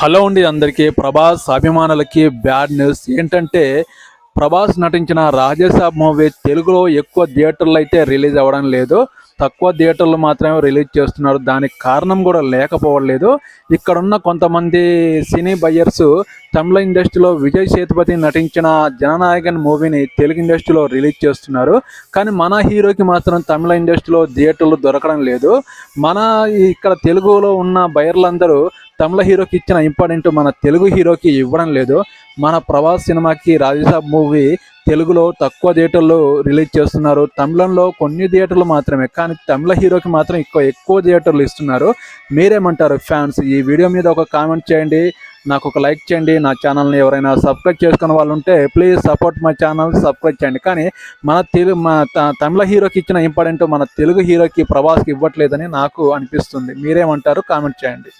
Hello అండి అందరికీ. ప్రభాస్ అభిమానులకి బ్యాడ్ న్యూస్. ఏంటంటే ప్రభాస్ నటించిన రాజేసాబ్ మూవీ తెలుగులో ఎక్కువ థియేటర్లు అయితే రిలీజ్ అవ్వడం లేదు. తక్కువ థియేటర్లు మాత్రమే రిలీజ్ చేస్తున్నారు. దానికి కారణం కూడా లేకపోవట్లేదు. ఇక్కడున్న కొంతమంది సినీ బయ్యర్స్ తమిళ ఇండస్ట్రీలో విజయ్ సేతుపతి నటించిన జననాయకన్ మూవీని తెలుగు ఇండస్ట్రీలో రిలీజ్ చేస్తున్నారు. కానీ మన హీరోకి మాత్రం తమిళ ఇండస్ట్రీలో థియేటర్లు దొరకడం లేదు. మన ఇక్కడ తెలుగులో ఉన్న బయర్లందరూ తమిళ హీరోకి ఇచ్చిన ఇంపార్టెంట్ మన తెలుగు హీరోకి ఇవ్వడం లేదు. మన ప్రభాస్ సినిమాకి రాజసాబ్ మూవీ తెలుగులో తక్కువ థియేటర్లు రిలీజ్ చేస్తున్నారు. తమిళంలో కొన్ని థియేటర్లు మాత్రమే కానీ తమిళ హీరోకి మాత్రం ఎక్కువ ఎక్కువ థియేటర్లు ఇస్తున్నారు. మీరేమంటారు ఫ్యాన్స్? ఈ వీడియో మీద ఒక కామెంట్ చేయండి. నాకు ఒక లైక్ చేయండి. నా ఛానల్ని ఎవరైనా సబ్స్క్రైబ్ చేసుకున్న వాళ్ళు ఉంటే please support my channel subscribe చేయండి. కానీ మన తెలుగు మన త- తమిళ హీరోకి ఇచ్చిన ఇంపార్టెంట్ మన తెలుగు హీరోకి ప్రభాస్కి ఇవ్వట్లేదని నాకు అనిపిస్తుంది. మీరేమంటారు? కామెంట్ చేయండి.